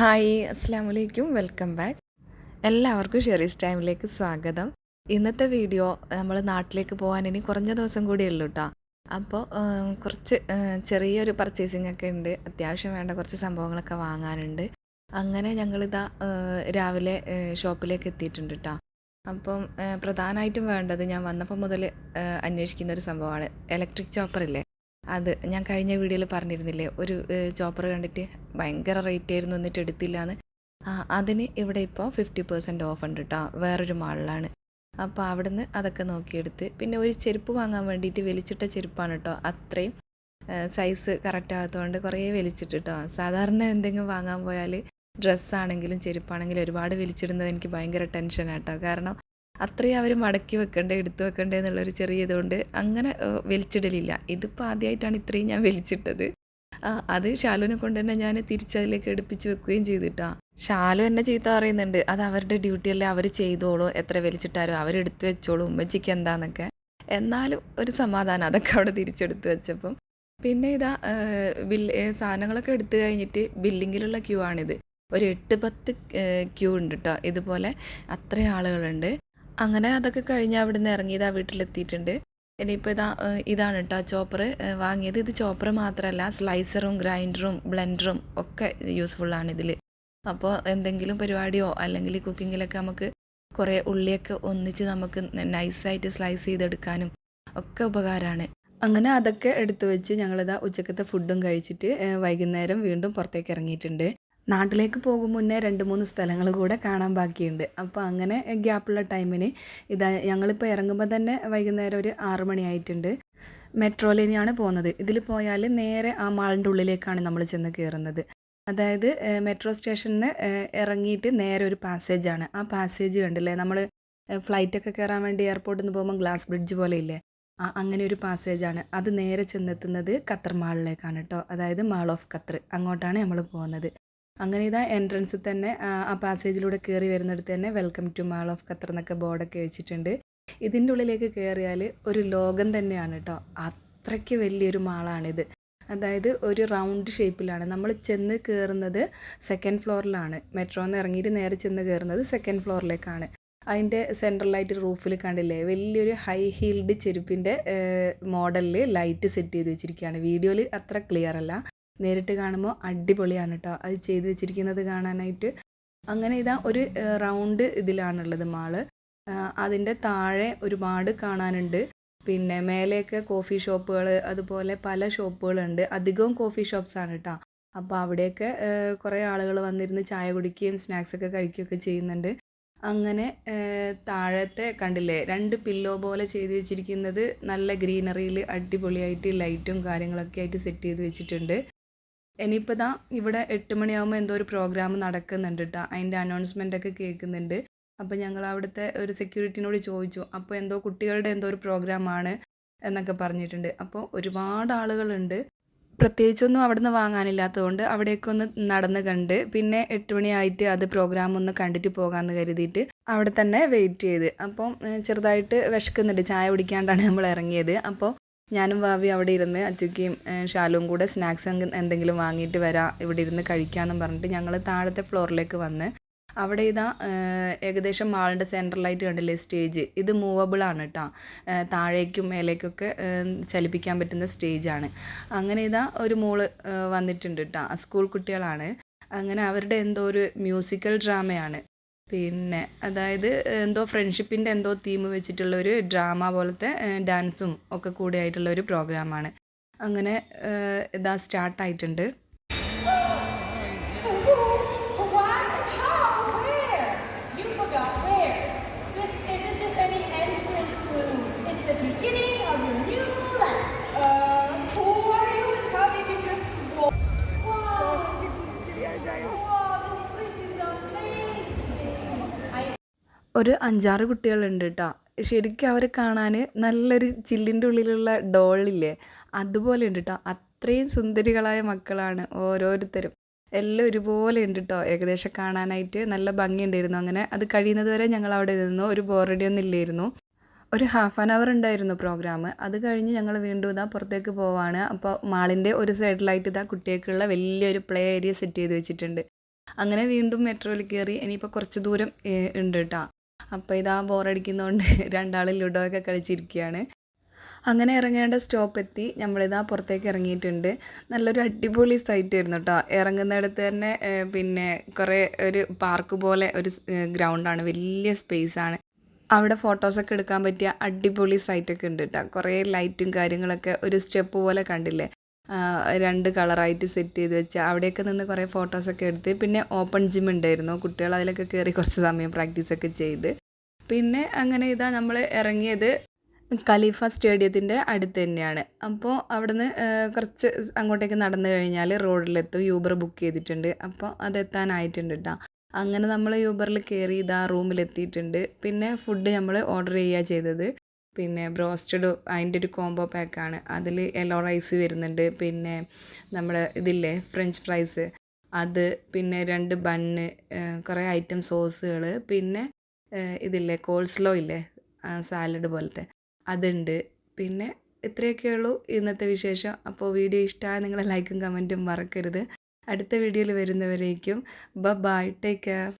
Hi അസ്സാം വലൈക്കും welcome back. എല്ലാവർക്കും ഷെറീസ് ടൈമിലേക്ക് സ്വാഗതം. ഇന്നത്തെ വീഡിയോ നമ്മൾ നാട്ടിലേക്ക് പോകാൻ ഇനി കുറഞ്ഞ ദിവസം കൂടി ഉള്ളൂ കേട്ടോ അപ്പോൾ കുറച്ച് ചെറിയൊരു പർച്ചേസിംഗ് ഒക്കെ ഉണ്ട്. അത്യാവശ്യം വേണ്ട കുറച്ച് സംഭവങ്ങളൊക്കെ വാങ്ങാനുണ്ട്. അങ്ങനെ ഞങ്ങളിതാ രാവിലെ ഷോപ്പിലേക്ക് എത്തിയിട്ടുണ്ട് കേട്ടോ അപ്പം പ്രധാനമായിട്ടും വേണ്ടത് ഞാൻ വന്നപ്പോൾ മുതൽ അന്വേഷിക്കുന്ന ഒരു സംഭവമാണ്. ഇലക്ട്രിക് ചോപ്പർ ഇല്ലേ? അത് ഞാൻ കഴിഞ്ഞ വീഡിയോയിൽ പറഞ്ഞിരുന്നില്ലേ ഒരു ചോപ്പർ കണ്ടിട്ട് ഭയങ്കര റേറ്റ് ആയിരുന്നു എന്നിട്ട് എടുത്തില്ല എന്ന് അതിന് ഇവിടെ ഇപ്പോൾ ഫിഫ്റ്റി പെർസെന്റ് ഓഫ് ഉണ്ട് കേട്ടോ വേറൊരു മാളിലാണ്. അപ്പോൾ അവിടുന്ന് അതൊക്കെ നോക്കിയെടുത്ത് പിന്നെ ഒരു ചെരുപ്പ് വാങ്ങാൻ വേണ്ടിയിട്ട് വലിച്ചിട്ട ചെരുപ്പാണ് കേട്ടോ അത്രയും സൈസ് കറക്റ്റ് ആകാത്തതുകൊണ്ട് കുറേ വലിച്ചിട്ട് കേട്ടോ സാധാരണ എന്തെങ്കിലും വാങ്ങാൻ പോയാൽ ഡ്രസ്സാണെങ്കിലും ചെരുപ്പാണെങ്കിലും ഒരുപാട് വലിച്ചിടുന്നത് എനിക്ക് ഭയങ്കര ടെൻഷനാണ് കേട്ടോ കാരണം അത്രയും അവർ മടക്കി വെക്കണ്ടേ എടുത്തു വെക്കണ്ടേ എന്നുള്ളൊരു ചെറിയ ഇതുകൊണ്ട് അങ്ങനെ വലിച്ചിടലില്ല. ഇതിപ്പോൾ ആദ്യമായിട്ടാണ് ഇത്രയും ഞാൻ വലിച്ചിട്ടത്. അത് ഷാലുവിനെ കൊണ്ട് തന്നെ ഞാൻ തിരിച്ചതിലേക്ക് എടുപ്പിച്ച് വെക്കുകയും ചെയ്തിട്ടാ. ഷാലു എന്നെ ചീത്ത പറയുന്നുണ്ട്. അത് അവരുടെ ഡ്യൂട്ടിയല്ലേ അവർ ചെയ്തോളൂ. എത്ര വലിച്ചിട്ടാലും അവരെടുത്ത് വെച്ചോളൂ. ഉമ്മച്ചിക്ക് എന്താന്നൊക്കെ. എന്നാലും ഒരു സമാധാനം. അതൊക്കെ അവിടെ തിരിച്ചെടുത്ത് വെച്ചപ്പം. പിന്നെ ഇതാ ബില്ല് സാധനങ്ങളൊക്കെ എടുത്തു കഴിഞ്ഞിട്ട് ബില്ലിങ്ങിലുള്ള ക്യൂ ആണിത്. ഒരു എട്ട് പത്ത് ക്യൂ ഉണ്ട് കേട്ടോ ഇതുപോലെ അത്ര ആളുകളുണ്ട്. അങ്ങനെ അതൊക്കെ കഴിഞ്ഞ് അവിടുന്ന് ഇറങ്ങി ഇതാ വീട്ടിലെത്തിയിട്ടുണ്ട്. ഇനിയിപ്പോൾ ഇതാ ഇതാണ് കേട്ടോ ചോപ്പർ വാങ്ങിയത് ഇത് ചോപ്പർ മാത്രമല്ല സ്ലൈസറും ഗ്രൈൻഡറും ബ്ലെൻഡറും ഒക്കെ യൂസ്ഫുള്ളാണ് ഇതിൽ അപ്പോൾ എന്തെങ്കിലും പരിപാടിയോ അല്ലെങ്കിൽ കുക്കിങ്ങിലൊക്കെ നമുക്ക് കുറേ ഉള്ളിയൊക്കെ ഒന്നിച്ച് നമുക്ക് നൈസായിട്ട് സ്ലൈസ് ചെയ്തെടുക്കാനും ഒക്കെ ഉപകാരമാണ് അങ്ങനെ അതൊക്കെ എടുത്തു വെച്ച് ഞങ്ങളിതാ ഉച്ചക്കത്തെ ഫുഡും കഴിച്ചിട്ട് വൈകുന്നേരം വീണ്ടും പുറത്തേക്ക് ഇറങ്ങിയിട്ടുണ്ട്. നാട്ടിലേക്ക് പോകും മുന്നേ രണ്ട് മൂന്ന് സ്ഥലങ്ങൾ കൂടെ കാണാൻ ബാക്കിയുണ്ട്. അപ്പോൾ അങ്ങനെ ഗ്യാപ്പുള്ള ടൈമിന് ഇതാ ഞങ്ങളിപ്പോൾ ഇറങ്ങുമ്പോൾ തന്നെ വൈകുന്നേരം ഒരു ആറ് മണിയായിട്ടുണ്ട് മെട്രോ മെട്രോയിലാണ് പോകുന്നത്. ഇതിൽ പോയാൽ നേരെ ആ മാളിന്റെ ഉള്ളിലേക്കാണ് നമ്മൾ ചെന്ന് കയറുന്നത്. അതായത് മെട്രോ സ്റ്റേഷനിൽ ഇറങ്ങിയിട്ട് നേരെ ഒരു പാസേജാണ്. ആ പാസേജ് കണ്ടില്ലേ? നമ്മൾ ഫ്ലൈറ്റൊക്കെ കയറാൻ വേണ്ടി എയർപോർട്ടിൽ നിന്ന് പോകുമ്പോൾ ഗ്ലാസ് ബ്രിഡ്ജ് പോലെ ഇല്ലേ? അങ്ങനെ ഒരു പാസേജാണ്. അത് നേരെ ചെന്നെത്തുന്നത് ഖത്തർ മാളിലേക്കാണ് കേട്ടോ. അതായത് മാൾ ഓഫ് ഖത്തർ. അങ്ങോട്ടാണ് നമ്മൾ പോകുന്നത്. അങ്ങനെ ഇതാ എൻട്രൻസിൽ തന്നെ ആ, പാസേജിലൂടെ കയറി വരുന്നിടത്ത് തന്നെ welcome to mall of Qatar എന്നൊക്കെ ബോർഡൊക്കെ വെച്ചിട്ടുണ്ട്. ഇതിന്റെ ഉള്ളിലേക്ക് കയറിയാൽ ഒരു ലോകം തന്നെയാണ് കേട്ടോ അത്രയ്ക്ക് വലിയൊരു മാളാണിത് അതായത് ഒരു റൗണ്ട് ഷേപ്പിലാണ് നമ്മൾ ചെന്ന് കയറുന്നത് സെക്കൻഡ് ഫ്ലോറിലാണ് മെട്രോന്ന് ഇറങ്ങിയിട്ട് നേരെ ചെന്ന് കയറുന്നത് സെക്കൻഡ് ഫ്ലോറിലേക്കാണ് അതിന്റെ സെൻട്രലായിട്ട് റൂഫിൽ കണ്ടില്ലേ? വലിയൊരു ഹൈ ഹീൽഡ് ചെരുപ്പിന്റെ മോഡലിൽ ലൈറ്റ് സെറ്റ് ചെയ്ത് വെച്ചിരിക്കുകയാണ് വീഡിയോയിൽ അത്ര ക്ലിയർ അല്ല. നേരിട്ട് കാണുമ്പോൾ അടിപൊളിയാണ് കേട്ടോ അത് ചെയ്തു വെച്ചിരിക്കുന്നത് കാണാനായിട്ട്. അങ്ങനെ ഇതാ ഒരു റൗണ്ട് ഇതിലാണുള്ളത് മാൾ. അതിന്റെ താഴെ ഒരുപാട് കാണാനുണ്ട്. പിന്നെ മേലെയൊക്കെ കോഫി ഷോപ്പുകൾ അതുപോലെ പല ഷോപ്പുകളുണ്ട്. അധികവും കോഫി ഷോപ്സ് ആണ് കേട്ടോ അപ്പോൾ അവിടെയൊക്കെ കുറേ ആളുകൾ വന്നിരുന്ന് ചായ കുടിക്കുകയും സ്നാക്സൊക്കെ കഴിക്കുകയൊക്കെ ചെയ്യുന്നുണ്ട്. അങ്ങനെ താഴത്തെ കണ്ടില്ലേ രണ്ട് പില്ലോ പോലെ ചെയ്ത് വെച്ചിരിക്കുന്നത് നല്ല ഗ്രീനറിയിൽ അടിപൊളിയായിട്ട് ലൈറ്റും കാര്യങ്ങളൊക്കെ ആയിട്ട് സെറ്റ് ചെയ്ത് വെച്ചിട്ടുണ്ട്. ഇനിയിപ്പോൾ ഇതാ ഇവിടെ എട്ട് മണിയാകുമ്പോൾ എന്തോ ഒരു പ്രോഗ്രാം നടക്കുന്നുണ്ട് കേട്ടോ അതിന്റെ അനൗൺസ്മെന്റ് ഒക്കെ കേൾക്കുന്നുണ്ട്. അപ്പോൾ ഞങ്ങൾ അവിടുത്തെ ഒരു സെക്യൂരിറ്റിനോട് ചോദിച്ചു. അപ്പോൾ എന്തോ കുട്ടികളുടെ എന്തോ ഒരു പ്രോഗ്രാം ആണ് എന്നൊക്കെ പറഞ്ഞിട്ടുണ്ട്. അപ്പോൾ ഒരുപാട് ആളുകളുണ്ട്. പ്രത്യേകിച്ചൊന്നും അവിടുന്ന് വാങ്ങാനില്ലാത്തതുകൊണ്ട് അവിടേക്ക് ഒന്ന് നടന്ന് കണ്ട് പിന്നെ എട്ട് മണിയായിട്ട് അത് പ്രോഗ്രാം ഒന്ന് കണ്ടിട്ട് പോകാമെന്ന് കരുതിയിട്ട് അവിടെ തന്നെ വെയിറ്റ് ചെയ്ത്. അപ്പം ചെറുതായിട്ട് വിശക്കുന്നുണ്ട്. ചായ കുടിക്കാണ്ടാണ് നമ്മൾ ഇറങ്ങിയത്. അപ്പോൾ ഞാനും ഭാവി അവിടെ ഇരുന്ന് അച്ചുക്കിയും ഷാലും കൂടെ സ്നാക്സ് എന്തെങ്കിലും വാങ്ങിയിട്ട് വരാം ഇവിടെ ഇരുന്ന് കഴിക്കാമെന്നും പറഞ്ഞിട്ട് ഞങ്ങൾ താഴത്തെ ഫ്ലോറിലേക്ക് വന്ന് അവിടെ ഇതാ ഏകദേശം മാളിന്റെ സെൻട്രലായിട്ട് കണ്ടില്ലേ സ്റ്റേജ്? ഇത് മൂവബിൾ ആണ് കേട്ടോ താഴേക്കും മേലേക്കൊക്കെ ചലിപ്പിക്കാൻ പറ്റുന്ന സ്റ്റേജാണ് അങ്ങനെ ഇതാ ഒരു മോൾ വന്നിട്ടുണ്ട് കേട്ടോ സ്കൂൾ കുട്ടികളാണ്. അങ്ങനെ അവരുടെ എന്തോ ഒരു മ്യൂസിക്കൽ ഡ്രാമയാണ്. പിന്നെ അതായത് എന്തോ ഫ്രണ്ട്ഷിപ്പിന്റെ എന്തോ തീം വെച്ചിട്ടുള്ള ഒരു ഡ്രാമ പോലത്തെ ഡാൻസും ഒക്കെ കൂടെ ആയിട്ടുള്ള ഒരു പ്രോഗ്രാമാണ് അങ്ങനെ ഇതാ സ്റ്റാർട്ടായിട്ടുണ്ട് ഒരു അഞ്ചാറ് കുട്ടികളുണ്ട് കേട്ടോ ശരിക്കും അവരെ കാണാൻ നല്ലൊരു ചില്ലിന്റെ ഉള്ളിലുള്ള ഡോളില്ലേ? അതുപോലെ ഉണ്ട് കേട്ടോ അത്രയും സുന്ദരികളായ മക്കളാണ് ഓരോരുത്തരും. എല്ലാം ഒരുപോലെ ഉണ്ട് കേട്ടോ ഏകദേശം കാണാനായിട്ട് നല്ല ഭംഗിയുണ്ടായിരുന്നു. അങ്ങനെ അത് കഴിയുന്നത് വരെ ഞങ്ങൾ അവിടെ നിന്നു. ഒരു ബോറടി ഒന്നും ഇല്ലായിരുന്നു. ഒരു ഹാഫ് ആൻ അവർ ഉണ്ടായിരുന്നു പ്രോഗ്രാം അത് കഴിഞ്ഞ് ഞങ്ങൾ വീണ്ടും ഇതാ പുറത്തേക്ക് പോവാണ്. അപ്പോൾ മാളിന്റെ ഒരു സൈഡിലായിട്ട് ഇതാ കുട്ടികൾക്കുള്ള വലിയൊരു പ്ലേ ഏരിയ സെറ്റ് ചെയ്ത് വെച്ചിട്ടുണ്ട്. അങ്ങനെ വീണ്ടും മെട്രോയിൽ കയറി. ഇനിയിപ്പോൾ കുറച്ച് ദൂരം ഉണ്ട് കേട്ടോ അപ്പോൾ ഇതാ ബോറടിക്കുന്നതുകൊണ്ട് രണ്ടാളും ലുഡോ ഒക്കെ കളിച്ചിരിക്കുകയാണ് അങ്ങനെ ഇറങ്ങേണ്ട സ്റ്റോപ്പ് എത്തി. നമ്മളിതാ പുറത്തേക്ക് ഇറങ്ങിയിട്ടുണ്ട്. നല്ലൊരു അടിപൊളി സൈറ്റ് ആയിരുന്നു കേട്ടോ ഇറങ്ങുന്നിടത്ത് തന്നെ പിന്നെ കുറേ ഒരു പാർക്ക് പോലെ ഒരു ഗ്രൗണ്ടാണ് വലിയ സ്പേസ് ആണ്. അവിടെ ഫോട്ടോസൊക്കെ എടുക്കാൻ പറ്റിയ അടിപൊളി സൈറ്റൊക്കെ ഉണ്ട് കേട്ടോ കുറേ ലൈറ്റും കാര്യങ്ങളൊക്കെ ഒരു സ്റ്റെപ്പ് പോലെ കണ്ടില്ലേ? രണ്ട് കളറായിട്ട് സെറ്റ് ചെയ്ത് വെച്ച് അവിടെയൊക്കെ നിന്ന് കുറേ ഫോട്ടോസൊക്കെ എടുത്ത് പിന്നെ ഓപ്പൺ ജിം ഉണ്ടായിരുന്നു. കുട്ടികൾ അതിലൊക്കെ കയറി കുറച്ച് സമയം പ്രാക്ടീസൊക്കെ ചെയ്ത്. പിന്നെ അങ്ങനെ ഇതാ നമ്മൾ ഇറങ്ങിയത് കലീഫ സ്റ്റേഡിയത്തിന്റെ അടുത്ത് തന്നെയാണ്. അപ്പോൾ അവിടുന്ന് കുറച്ച് അങ്ങോട്ടേക്ക് നടന്നു കഴിഞ്ഞാൽ റോഡിലെത്തും. യൂബർ ബുക്ക് ചെയ്തിട്ടുണ്ട്. അപ്പോൾ അതെത്താനായിട്ടുണ്ട് കേട്ടോ അങ്ങനെ നമ്മൾ യൂബറിൽ കയറി ഇതാ റൂമിലെത്തിയിട്ടുണ്ട്. പിന്നെ ഫുഡ് നമ്മൾ ഓർഡർ ചെയ്യുക ചെയ്തത്. പിന്നെ ബ്രോസ്റ്റഡ് അതിന്റെ ഒരു കോംബോ പാക്കാണ് അതിൽ യെല്ലോ റൈസ് വരുന്നുണ്ട് പിന്നെ നമ്മുടെ ഇതില്ലേ ഫ്രഞ്ച് ഫ്രൈസ് അത് പിന്നെ രണ്ട് ബണ്ണ് കുറേ ഐറ്റം സോസുകൾ പിന്നെ ഇതില്ലേ കോൾസ്ലോ ഇല്ലേ സാലഡ് പോലത്തെ. അതുണ്ട്. പിന്നെ ഇത്രയൊക്കെ ഉള്ളൂ ഇന്നത്തെ വിശേഷം. അപ്പോൾ വീഡിയോ ഇഷ്ടമായ നിങ്ങളെ ലൈക്കും കമന്റും മറക്കരുത്. അടുത്ത വീഡിയോയിൽ വരുന്നവരേക്കും. ബ ബൈ ടേക്ക് കെയർ